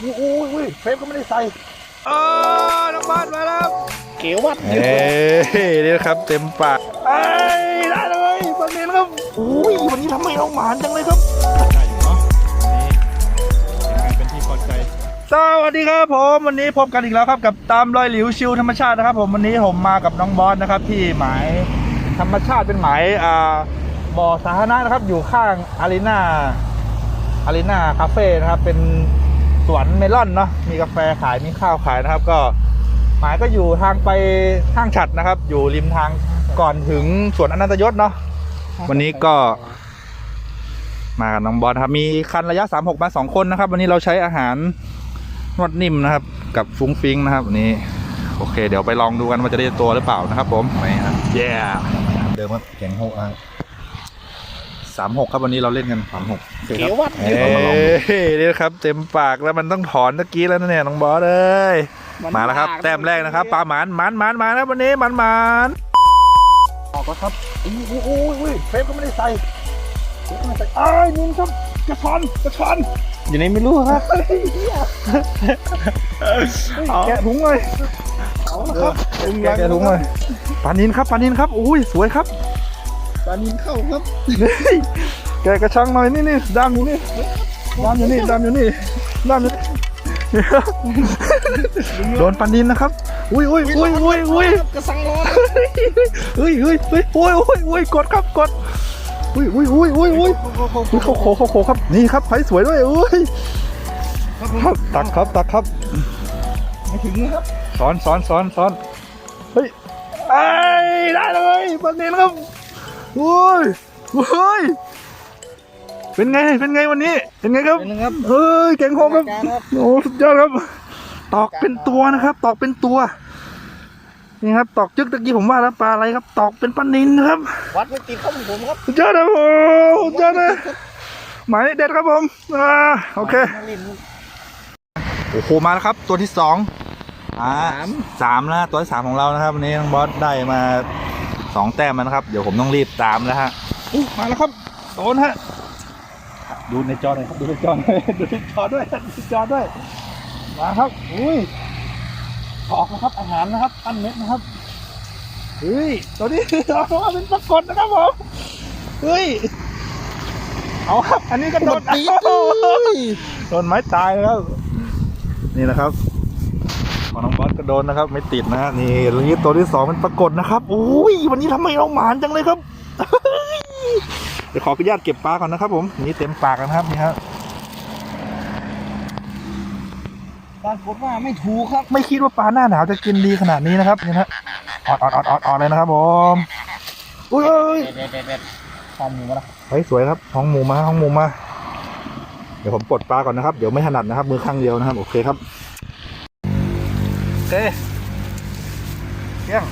โอ้โหโอ้ยเฟรมก็ไม่ได้ใส่อ๋อน้องบอลมาแล้ว เก๋วัดเอ้ยนี่นะครับเต็มปากไอ้ยได้เลยตอนนี้นะครับโอ้ยวันนี้ทำไมเราหมานจังเลยครับได้อยู่เนาะนี่เป็นที่พอใจสวัสดีครับผมวันนี้พบกันอีกแล้วครับกับตามรอยหลิวชิวธรรมชาตินะครับ ผมวันนี้ผมมากับน้องบอสนะครับ ที่หมายธรรมชาติเป็นหมายอ่าบ่อสาธารณะนะครับอยู่ข้างอารีนาอารีนาคาเฟ่นะครับเป็น สวนเมลอนเนาะมีกาแฟขายมีข้าวขายนะครับ ก็หมายก็อยู่ทางไปห้างฉัดนะครับ อยู่ริมทางก่อนถึงสวนอนันตยศเนาะวันนี้ก็ มากับน้องบอลนะครับ มีคันระยะ 36 มาสองคนนะครับ วันนี้เราใช้อาหารนวดนิ่มนะครับ กับฟุ้งฟิ้งนะครับวันนี้โอเค เดี๋ยวไปลองดูกันว่าจะได้ตัวหรือเปล่านะครับ ผมไปครับเย้เดิมครับแข่งหกอะ สามหกครับวันนี้เราเล่นกันสามหกเก๋วัดเอ้ยนี่นะครับ เต็มปากแล้วมันต้องถอนตะกี้แล้วนะเนี่ยน้องบอสเอ้ยมาแล้วครับ แต้มแรกนะครับปลาหมานหมานหมานหมานแล้ววันนี้หมานหมานออกแล้วครับโอ้โหโอ้ยโอ้ยเฟรมก็ไม่ได้ใส่เฟรมก็ไม่ได้ใส่ไอ้ายนี่ครับกระชอนกระชอนอยู่ในไม่รู้ครับแกะถุงเลยเอาละครับแกะแกะถุงเลยปลานินครับปลานินครับอุ้ยสวยครับ ปลานินเข้าครับแกะกระชังหน่อยนี่นี่ดามอยู่นี่ดามอยู่นี่ดามอยู่นี่ดามอยู่นี่โดนปันดินนะครับ อุ้ยอุ้ยอุ้ยอุ้ยอุ้ยกระสังร้อนเฮ้ยเฮ้ยเฮ้ยอุ้ยอุ้ยอุ้ยกดครับกดอุ้ยอุ้ยอุ้ยอุ้ยอุ้ยอุ้ยเขาโขเขาโขครับ นี่ครับไผ่สวยด้วยอุ้ยครับตักครับตักครับไม่ถึงนะครับซ้อนซ้อนซ้อนซ้อนเฮ้ยไอ้ยได้เลยปันดินครับ อุ้ยอุ้ยเป็นไง เป็นไงวันนี้ เป็นไงครับเป็นนะครับ เฮ้ยเก่งโคงครับการครับ โอ้สุดยอดครับ ตอกเป็นตัวนะครับ ตอกเป็นตัว นี่ครับ ตอกจึกตะกี้ผมว่าแล้วปลาอะไรครับ ตอกเป็นปลานินครับ วัดไม่ติดข้อมือผมครับสุดยอดครับโอ้สุดยอดเลยหมายเด็ดครับผมอ่าโอเค โอ้โห มาแล้วครับ ตัวที่สองอ่าสามสามแล้วตัวที่สามของเรานะครับวันนี้น้องบอสได้มา สองแต้มแล้วนะครับ เดี๋ยวผมต้องรีบตามแล้วฮะอู้มาแล้วครับโดนฮะดูในจอหน่อยครับดูในจอหน่อยดูในจอด้วยดูในจอด้วยมาครับอุ้ยออกนะครับอาหารนะครับปั้นเม็ดนะครับเฮ้ยตัวนี้เอาว่าเป็นปรากฏนะครับผมเฮ้ยเอาครับ อันนี้ก็โดนตีโอ้โหโดนไม้ตายแล้ว นี่นะครับ ของน้องบอสก็โดนนะครับ ไม่ติดนะฮะนี่ตรงนี้ตัวที่สองเป็นปรากฏนะครับโอ้ยวันนี้ทำไมเราหมานจังเลยครับเดี๋ยวขออนุญาตเก็บปลาก่อนนะครับ ผมนี่เต็มปากนะครับนี่ครับปรากฏว่าไม่ถูกครับ ไม่คิดว่าปลาหน้าหนาวจะกินดีขนาดนี้นะครับนี่นะฮะออดออดออดออดออดเลยนะครับผมอุ้ยเอ้ยเด็ดเด็ดเด็ดข้อมือมาละเฮ้ยสวยครับห้องหมูมาห้องหมูมา เดี๋ยวผมปลดปลาก่อนนะครับ เดี๋ยวไม่ถนัดนะครับ มือข้างเดียวนะครับ โอเคครับ เคเที่ยง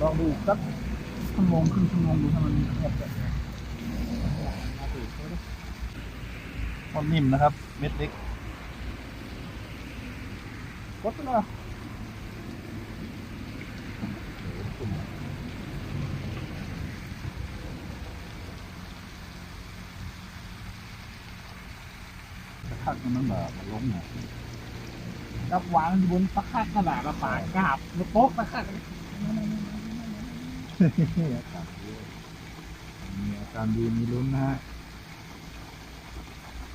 ลองดูสักชั่วโมงครึ่งชั่วโมงดูถ้ามันเงียบจะมันนิ่มนะครับ เม็ดเล็กกดไปเลยถ้ามันแบบมันล้มเนี่ย รับวางอยู่บนตะข่ายขนาดละปากกาบแล้วโป๊กตะข่ายมีอาการดีมีอาการดีมีลุ้นนะฮะ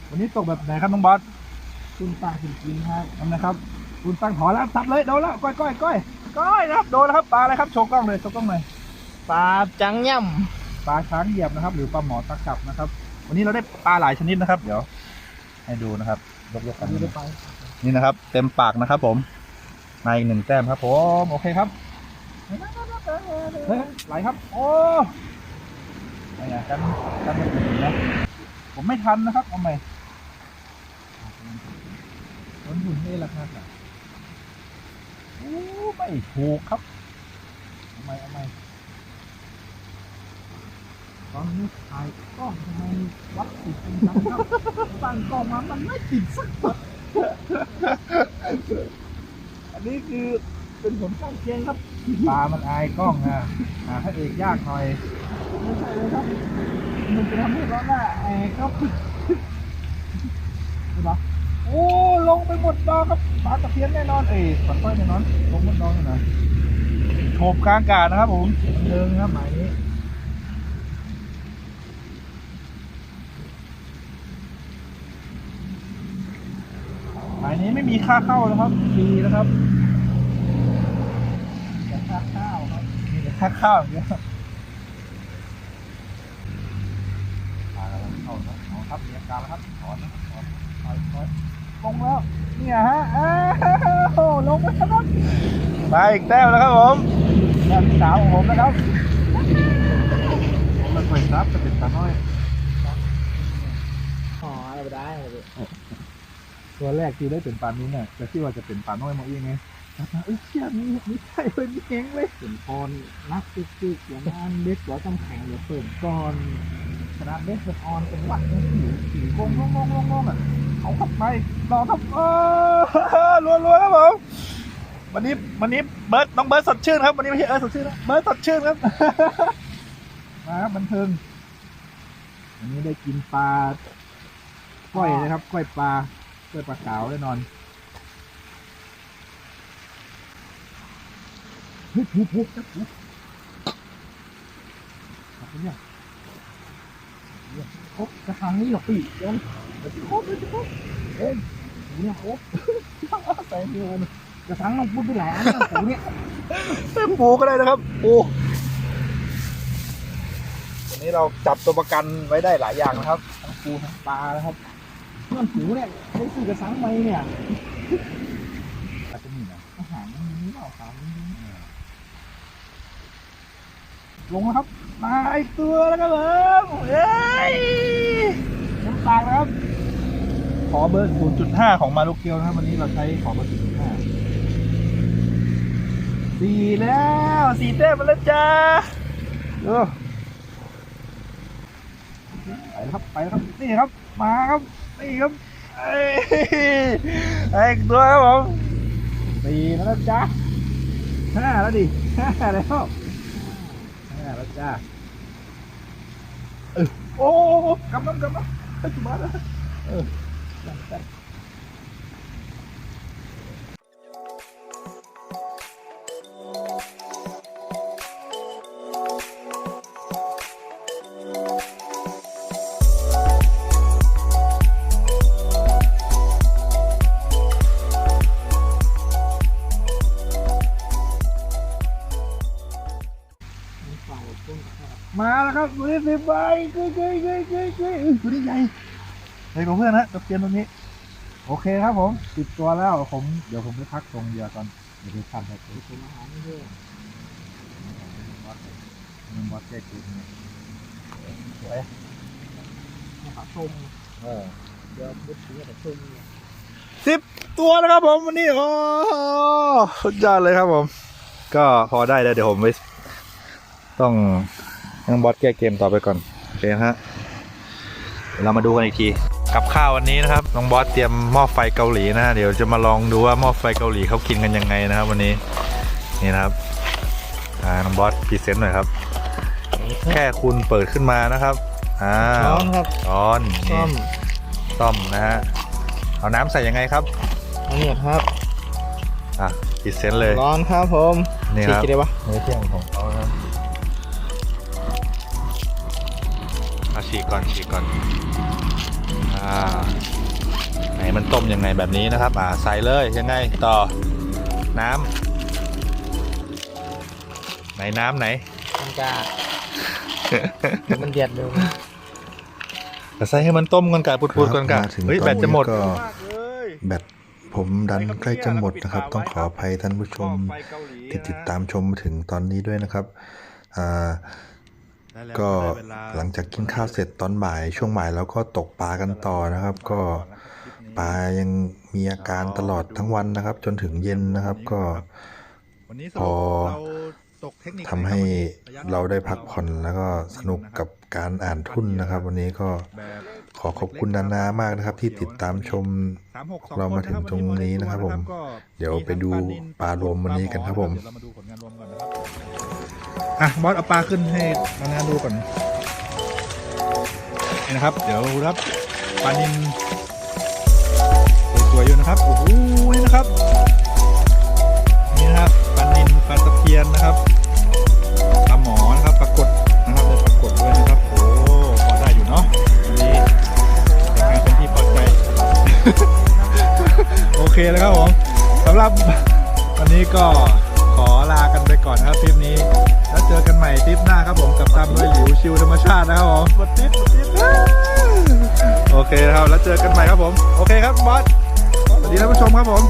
วันนี้ตกแบบไหนครับน้องบอสคุณตาคุณกินครับทำนะครับ คุณตั้งถอนแล้วตัดเลยโดนแล้วก้อยก้อยก้อยก้อยนะครับโดนแล้วครับปลาอะไรครับโชว์กล้องเลยโชว์กล้องหน่อยปลาจังย่ปลาช้างเหยียบนะครับ หรือปลาหมอตะกรับนะครับ วันนี้เราได้ปลาหลายชนิดนะครับ เดี๋ยว ให้ดูนะครับยกๆกันำไม่ได้ไป นี่นะครับ เต็มปากนะครับผมมาอีกหนึ่งแต้มครับผมโอเคครับไหลครับ โอ้ไม่อยากกันกันไม่ถึงนะผมไม่ทันนะครับเอาใหม่ผลหุ่นนี่ราคาต่างโอ้ไม่ถูกครับเอาใหม่เอาใหม่ตอนนี้ถ่ายกล้องทำไมวัดติดเป็นจังครับตั้งกล้องมามันไม่ติดสักตัว อันนี้คือเป็นผลข้างเคียงครับ ปลามันอายกล้องอะหาพระเอกยากหน่อย ไม่ใช่เลยครับ มันจะทำให้ร้อนหน้าแอร์ครับเหรอเอโอ้ ลงไปหมดดอกครับปลาตะเพียนแน่นอนเอ้ยปลาสร้อยแน่นอน ลงหมดดอกเลยนะโฉบกลางอากาศนะครับผมเดินครับหมายนี้ หมายนี้ไม่มีค่าเข้านะครับฟรีนะครับแต่ค่าข้าวครับมีแต่ค่าข้าวอย่างเดียวมาแล้วครับเข้าแล้วเอาครับมีอาการแล้วครับถอนนะครับถอนถอนถอนลงแล้วเนี่ยฮะอ้าวลงไปแล้วครับไปอีกแต้มแล้วครับผมแต้มที่สามของผมนะครับมันไปครับจะเป็นตาน้อยอ๋ออะไรไปได้เลย ตัวแรกที่ได้เป็นปลานี้เนี่ยจะคิดว่าจะเป็นปลาน้อยมาอีกไงแต่ปลาเอ้ยเชี่ยมีมีไข่เลยมีเองเลยเป็นพรนักตึกตึกอย่างนั้นเด็กหัวต้องแข็งเดี๋ยวเปิดก่อนขนาดเล็กเป็นออนเป็นวัดเป็นผิวผิวงงงงงงงอะเขาขับไปรอครับเออรัวรัวๆครับผมวันนี้วันนี้เบิร์ดน้องเบิร์ดสดชื่นครับวันนี้ไม่ใช่เออสดชื่นนะเบิร์ดสดชื่นครับมาครับบันเทิงวันนี้ได้กินปลาก้อยนะครับก้อยปลา ก้อปลาขาวแน่นอนเฮ้ยผูผูจับผูจับไปเนี่ยครบกระทังนี่หรอปีเดี๋ยวครบเลยครบเอ้ยเนี่ยครบใส่เงินกระทังต้องพูดไปหลายอันแล้วผมเนี่ยปูก็ได้นะครับปูวันนี้เราจับตัวประกันไว้ได้หลายอย่างนะครับทั้งปูทั้งปลานะครับ มันหูเนี่ยได้ซื้อกระสังไหมเนี่ยอาจจะมีนะอาหารมันมีเปล่าครับลงแล้วครับมาอีกตัวแล้วครับผมเฮ้ยน้ำตาลนะครับ ขอเบอร์ 0.5 ของมาลูกเกียวนะครับ วันนี้เราใช้ขอเบอร์ 0.5สี่แล้วสี่แต้มมาแล้วจ้าเออไปแล้วครับ ไปแล้วครับ นี่ครับ มาครับ นี่ครับเอ้ยไอ้อีกตัวครับผมสี่แล้วนะจ้าห้าแล้ วดิห้าแล้วห้าแล้วจ้าเออโอ้โอ้กำลังกำลังไปจุมาแล้วเออจัดจัดมาแล้วครับตัวนี้สิบใบเกยเกยเกยเกยเกยตัวนี้ใหญ่ใหญ่กว่าเพื่อนนะตะเพียนตัวนี้ โอเคครับผมติดตัวแล้วผมเดี๋ยวผมไปพักตรงเรือก่อนเดี๋ยวไปพันครับผมอาหารไม่ด้วยมันวัดแก้กินเนี่ยสวยอาหาส้มเออเดี๋ยวพุทธิเนี่ยแต่ส้มเนี่ยสิบตัวนะครับผมวันนี้โอ้โหสุดยอดเลยครับผม ก็พอได้แล้วเดี๋ยวผมไปต้อง ยังบอสแก้เกมต่อไปก่อนโอเคนะฮะเดี๋ยวเรามาดูกันอีกที กับข้าววันนี้นะครับน้องบอสเตรียมหม้อไฟเกาหลีนะฮะเดี๋ยวจะมาลองดูว่าหม้อไฟเกาหลีเขากินกันยังไงนะครับ วันนี้นี่นะครับอ่าน้องบอสพรีเซนต์หน่อยครับ แค่คุณเปิดขึ้นมานะครับอ่าช้อนครับช้อนส้นี่มซ่อมนะฮะเอาน้ำใส่ยังไงครับอันนี้ครับอะพรีเซนต์เลยร้อนครับผมนี่ครับฉีกกี่ได้ปะมื้อเที่ยงของ ฉีกก่อนฉีกก่อนอ่าไหนมันต้มยังไงแบบนี้นะครับ อ่าใส่เลยยังไงต่อน้ำไหนน้ำไหนมันจะมันเดือดเลยใส่ให้มันต้มก่อนกะพูดๆก่อนกะมาถึงเฮ้ยตอนแบตจะหมดนี้ก็มากเลยแบตผมดันใกล้จะหมดนะครับ ต้องขออภัยท่านผู้ชมที่ติดตามชมมาถึงตอนนี้ด้วยนะครับอ่า ก็หลังจากกินข้าวเสร็จตอนบ่ายช่วงบ่ายแล้วก็ตกปลากันต่อนะครับ ก็ปลายังมีอาการตลอดทั้งวันนะครับ จนถึงเย็นนะครับ ก็วันนี้พอเราตกเทคนิคทำให้เราได้พักผ่อนแล้วก็สนุกกับการอ่านทุนนะครับ วันนี้ก็แบบขอขอบคุณนานามากนะครับ ที่ติดตามชม362เรามาถึงตรงนี้นะครับผมก็เดี๋ยวไปดูปลารวมวันนี้กันครับผมเดี๋ยวเรามาดูผลงานรวมก่อนนะครับอะบอสเอาปลาขึ้นให้มานาดูก่อนนี่นะครับ เดี๋ยวดูครับปลานินนะครับโอ้โหนี่นะครับนี่นะครับ พียนนะครับปลาหมอนะครับปลากดนะครับเลยปลากดด้วยนะครับโอ้พอได้อยู่เนาะวันนี้เป็นงานเป็นที่พอใจ โอเคแล้วครับผมสำหรับวันนี้ก็ขอลากันไปก่อนนะครับทริปนี้ แล้วเจอกันใหม่ทริปหน้าครับผมกับตามด้วยหลิวชิวธรรมชาตินะครับผมบดทิปบดทิปโอเคครับแล้วเจอกันใหม่ครับผม โอเคครับบอสสวัสดีท่านผู้ชมครับผม